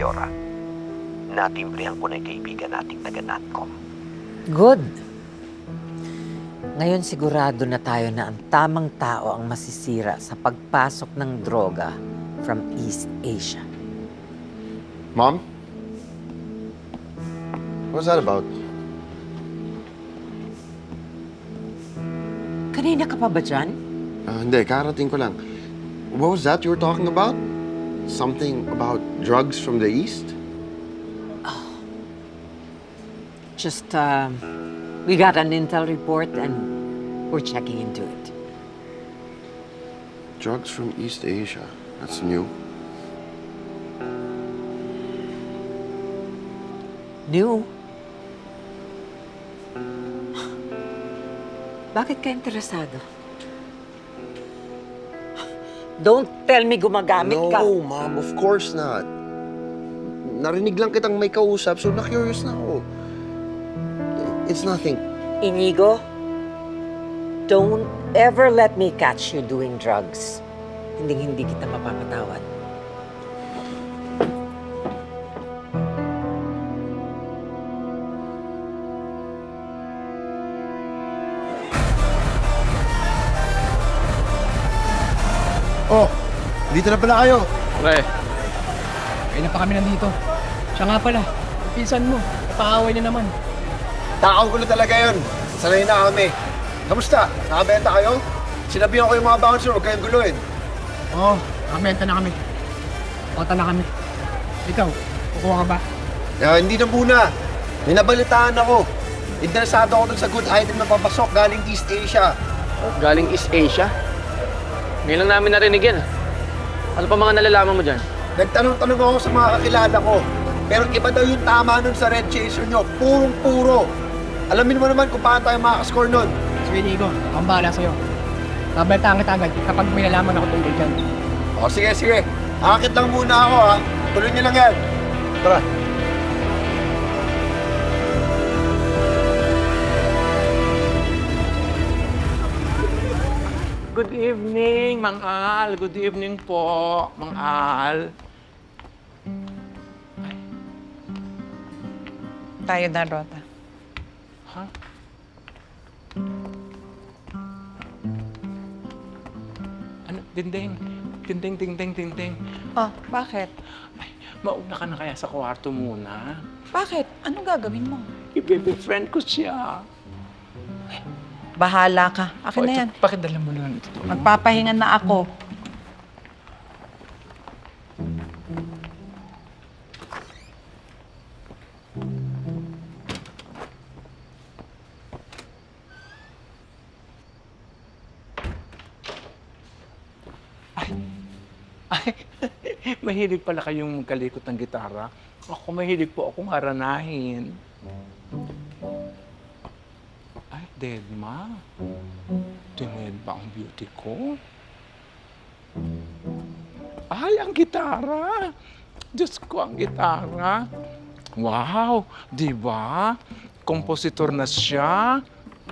Mayora. Natimbrihan ko na yung kaibigan nating taga-Natcom. Good. Ngayon sigurado na tayo na ang tamang tao ang masisira sa pagpasok ng droga from East Asia. Mom? What's that about? Kanina ka pa ba dyan? Ah, hindi, karating ko lang. What was that you were talking about? Something about drugs from the East? Just, um, we got an intel report and we're checking into it. Drugs from East Asia. That's new. New? Bakit ka interesado? Don't tell me gumagamit no, ka. Mom, of course not. Narinig lang kitang may kausap, so na-curious na ako. It's nothing. Inigo, don't ever let me catch you doing drugs. Hindi hindi kita mapapatawad. Oh, dito na pala kayo. Pre, kailan pa kami nandito? Siya nga pala, pinsan mo, napaaway na naman. Takaw ko na talaga yun. Sanay na kami. Kamusta? Nakabenta kayo? Sinabihan ko yung mga bouncer, huwag kayong guluhin. Oo, oh, nakabenta na kami. Kota na kami. Ikaw, kukuha ka ba? Ah, hindi na muna. May nabalitaan ako. Interesado ako dun sa good item na papasok galing East Asia. Galing East Asia? Ngayon lang namin narinig yan. Ano pa mga nalalaman mo dyan? Nagtanong-tanong ako sa mga kakilala ko. Pero iba daw yung tama nun sa Red Chaser nyo. Purong-puro. Alamin mo naman kung paano tayo makakascore nun. Sige, Nico, akong bahala sa'yo. Babaltaan kita agad kapag may nalaman ako tungkol dyan. O sige, sige. Akit lang muna ako ha. Tuloy nyo lang yan. Tara. Evening, Mang Al. Good evening po, Mang Al. Tayo na, Rota. Ha? Ano? Dinding. Dinding, dinding, dinding. Oh, bakit? Ay, mauna ka na kaya sa kwarto muna. Bakit? Anong gagawin mo? I-baby-friend ko siya. Bahala ka. Akin O, na ito, yan. Pakidala mo na lang ito. Magpapahinga na ako. Ay, mahilig pala kayong magkalikot ng gitara. Ako mahilig po akong haranahin. Ay, Dedma. Dined ba ang beauty ko? Ay, ang gitara! Diyos ko, ang gitara. Wow! Di ba? Kompositor na siya.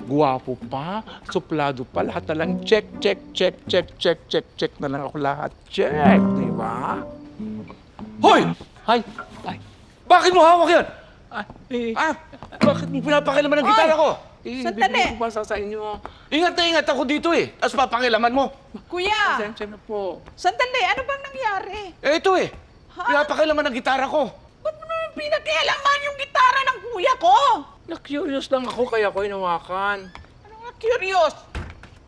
Guwapo pa, suplado pa, lahat na lang check, check, check, check, check, check, check na lang ako lahat. Check, di ba? Hoy! Ay, ay, Bakit mo hawak yan? ay, eh, Ah, bakit mo pinapakilaman ng gitara ko? Eh, sandali. bibigay ko pa sa, sa inyo. Ingat na ingat ako dito eh. Tapos papakilaman mo. Kuya! Sensya na po. Sandali, ano bang nangyari? Eh, ito eh. Pinapakilaman ng gitara ko. Ba't mo naman pinakialaman yung gitara ng kuya ko? Na-curious lang ako kaya ko hinawakan. Ano nga curious?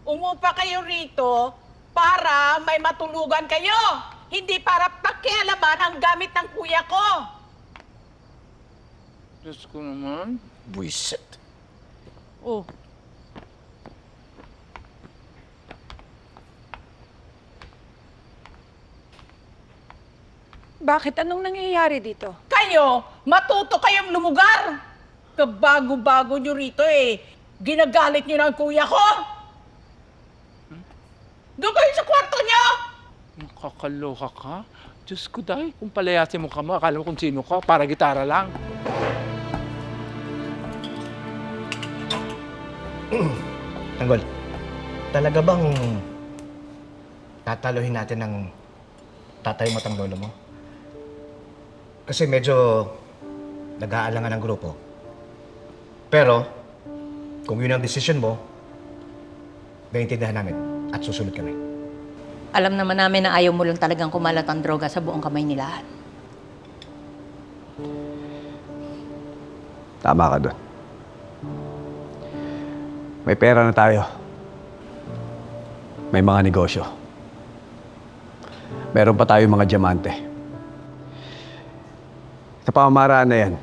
Umupa kayo rito para may matulugan kayo. Hindi para pakialaman ang gamit ng kuya ko. Diyos ko naman. Buisit. Oh. Bakit? Anong nangyayari dito? Kayo, matuto kayong lumugar. Kabago-bago nyo rito eh. Ginagalit nyo ng kuya ko. Doon kayo sa kwarto nyo. Nakakaloka ka? Diyos ko dahil, kung palayasin mo ka mo, akala mo kung sino ka, para gitara lang. Tanggol, talaga bang tataluhin natin ng tatay mo at ang lolo mo? Kasi medyo nag-aalangan ang grupo. Pero, kung yun ang decision mo, naiintindihan namin at susunod kami. Alam naman namin na ayaw mo lang talagang kumalat ang droga sa buong kamay nila. Tama ka doon. May pera na tayo. May mga negosyo. Meron pa tayo mga diamante. Sa pamamaraan na yan,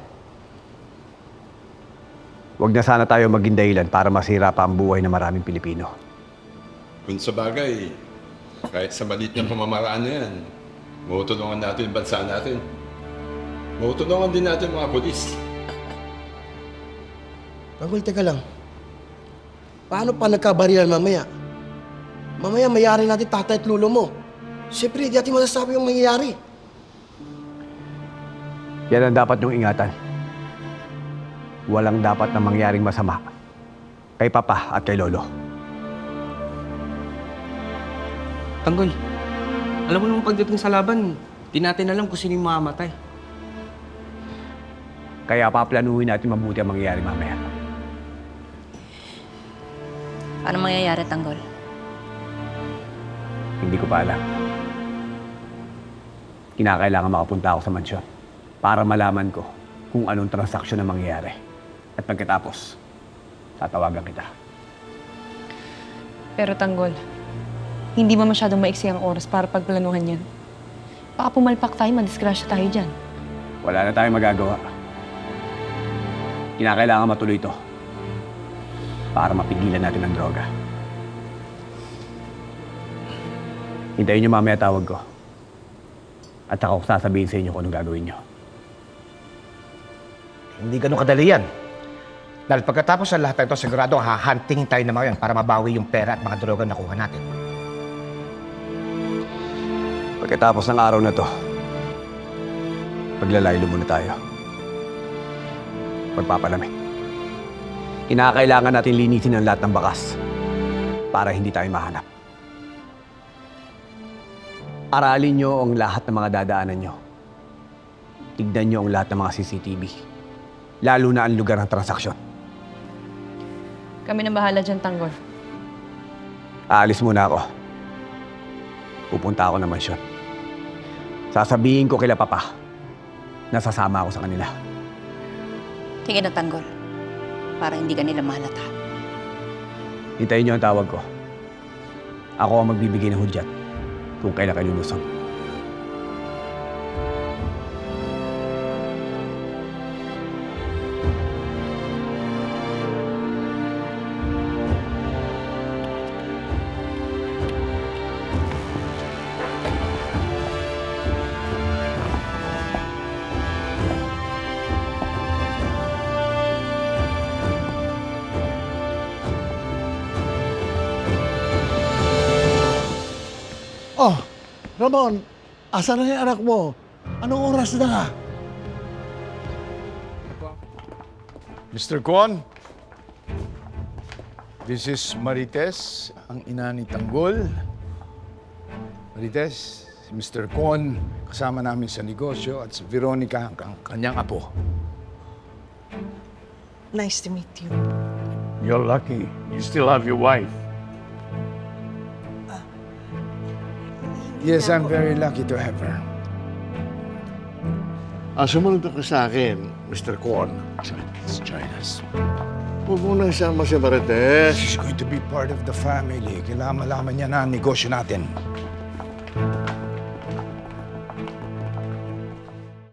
huwag na sana tayo maging dahilan para masira pa ang buhay ng maraming Pilipino. Kung sa bagay, kahit sa maliit ng pamamaraan na yan, matutulungan natin yung bansa natin. Matutulungan din natin mga polis. Tanggol, teka lang. Paano pa nagkabarilan mamaya? Mamaya mayari natin tatay at lulo mo. Siyempre, di natin masasabi yung mangyayari. Yan ang dapat niyong ingatan. Walang dapat na mangyaring masama kay Papa at kay Lolo. Tanggol, alam mo naman pagdating sa laban, di natin alam kung sino yung mamamatay. Kaya paplanuhin natin mabuti ang mangyayari mamaya. Paano mangyayari, Tanggol? Hindi ko pa alam. Kinakailangan makapunta ako sa mansyon para malaman ko kung anong transaksyon na mangyayari. At pagkatapos, tatawagan kita. Pero Tanggol, hindi ba masyadong maiksi ang oras para pagplanuhan yan? Baka pumalpak tayo, madisgrasya tayo dyan. Wala na tayong magagawa. Kinakailangan matuloy ito para mapigilan natin ang droga. Hintayin niyo mamaya tawag ko. At saka ko sasabihin sa inyo kung anong gagawin niyo. Hindi ganun kadali yan. Dahil pagkatapos ng lahat ng ito, sigurado hahantingin tayo ng mga yan para mabawi yung pera at mga droga na nakuha natin. Pagkatapos ng araw na to, maglalaylo muna tayo. Magpapalamig. Kinakailangan natin linisin ang lahat ng bakas para hindi tayo mahanap. Aralin nyo ang lahat ng mga dadaanan nyo. Tignan nyo ang lahat ng mga CCTV. Lalo na ang lugar ng transaksyon. Kami na bahala dyan, Tanggol. Aalis muna ako. Pupunta ako ng mansyon. Sasabihin ko kila Papa na sasama ako sa kanila. Sige na, Tanggol. Para hindi ka nila mahalata. Hintayin niyo ang tawag ko. Ako ang magbibigay ng hudyat kung kailan kayo lulusog. Oh, Ramon, asa na yung anak mo? Anong oras na? Mr. Kwon, this is Marites, ang ina ni Tanggol. Marites, si Mr. Kwon, kasama namin sa negosyo, at si Veronica, ang ang kanyang apo. Nice to meet you. You're lucky. You still have your wife. Yes, I'm very lucky to have her. Ah, sumunod ka sa akin, Mr. Kwon. Let's join us. Huwag mo nang siyang si Marites. She's going to be part of the family. Kailangan malaman niya na ang negosyo natin.